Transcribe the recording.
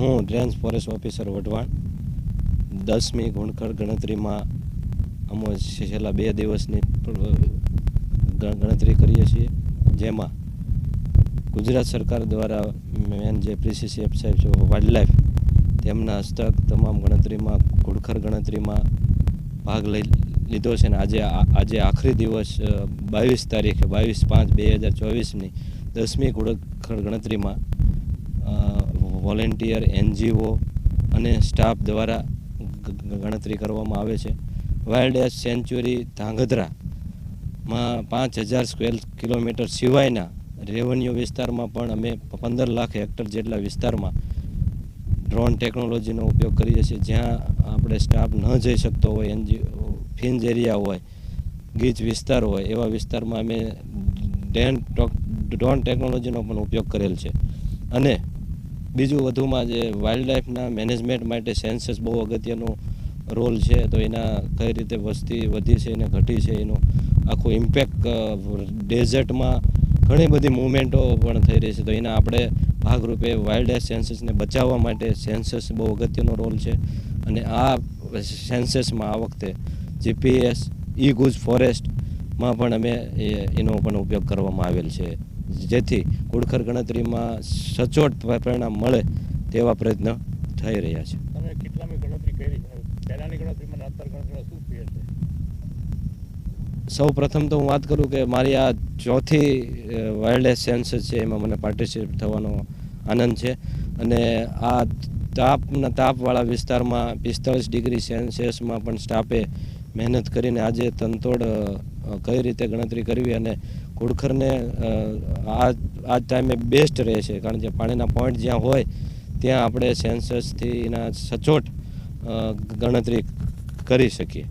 હું range forest officer Wadhwan. દસમી ગુણખર ગણતરીમાં અમો છેલ્લા બે દિવસની ગણતરી કરીએ છીએ, જેમાં ગુજરાત સરકાર દ્વારા મેન જે પ્રિસીસીએફ સાહેબ છે વાઇલ્ડ લાઈફ તેમના હસ્તક તમામ ગણતરીમાં ઘુડખર ગણતરીમાં ભાગ લઈ લીધો છે ને આજે આજે આખરી દિવસ બાવીસ તારીખે, બાવીસ પાંચ બે હજાર ચોવીસની દસમી ઘુડખર ગણતરીમાં વોલેન્ટિયર એનજીઓ અને સ્ટાફ દ્વારા ગણતરી કરવામાં આવે છે. વાઇલ્ડ એસ સેન્ચ્યુરી ધાંગધ્રામાં પાંચ હજાર સ્ક્વેર કિલોમીટર સિવાયના રેવન્યુ વિસ્તારમાં પણ અમે પંદર લાખ હેક્ટર જેટલા વિસ્તારમાં ડ્રોન ટેકનોલોજીનો ઉપયોગ કરીએ છીએ. જ્યાં આપણે સ્ટાફ ન જઈ શકતો હોય એનજીઓ ફિન્જ એરિયા હોય, ગીચ વિસ્તાર હોય, એવા વિસ્તારમાં અમે ડેન ડ્રોન ટેકનોલોજીનો પણ ઉપયોગ કરેલ છે. અને બીજું વધુમાં જે વાઇલ્ડ લાઈફના મેનેજમેન્ટ માટે સેન્સસ બહુ અગત્યનો રોલ છે, તો એના કઈ રીતે વસ્તી વધી છે અને ઘટી છે એનું આખું ઇમ્પેક્ટ ડેઝર્ટમાં ઘણી બધી મુવમેન્ટો પણ થઈ રહી છે. તો એના આપણે ભાગરૂપે વાઇલ્ડ લાઈફ સેન્સસને બચાવવા માટે સેન્સસ બહુ અગત્યનો રોલ છે. અને આ સેન્સસમાં આ વખતે જીપીએસ ઈ ગુજ ફોરેસ્ટમાં પણ અમે એનો પણ ઉપયોગ કરવામાં આવેલ છે. જેથી કુડખર ગણતરીમાં સચોટ પરિણામ મળે તેવા પ્રયત્ન થઈ રહ્યા છે. સૌ પ્રથમ તો હું વાત કરું કે મારી આ ચોથી વાયરલેસ સેન્સસ છે એમાં મને પાર્ટિસિપેટ થવાનો આનંદ છે. અને આ તાપના તાપવાળા વિસ્તારમાં પિસ્તાળીસ ડિગ્રી સેન્સિયસમાં પણ સ્ટાફે મહેનત કરીને આજે તંતોડ કઈ રીતે ગણતરી કરવી અને ઘુડખરને આ આ ટાઈમે બેસ્ટ રહે છે કારણ કે પાણીના પોઈન્ટ જ્યાં હોય, ત્યાં આપણે સેન્સસથી એના સચોટ ગણતરી કરી શકીએ.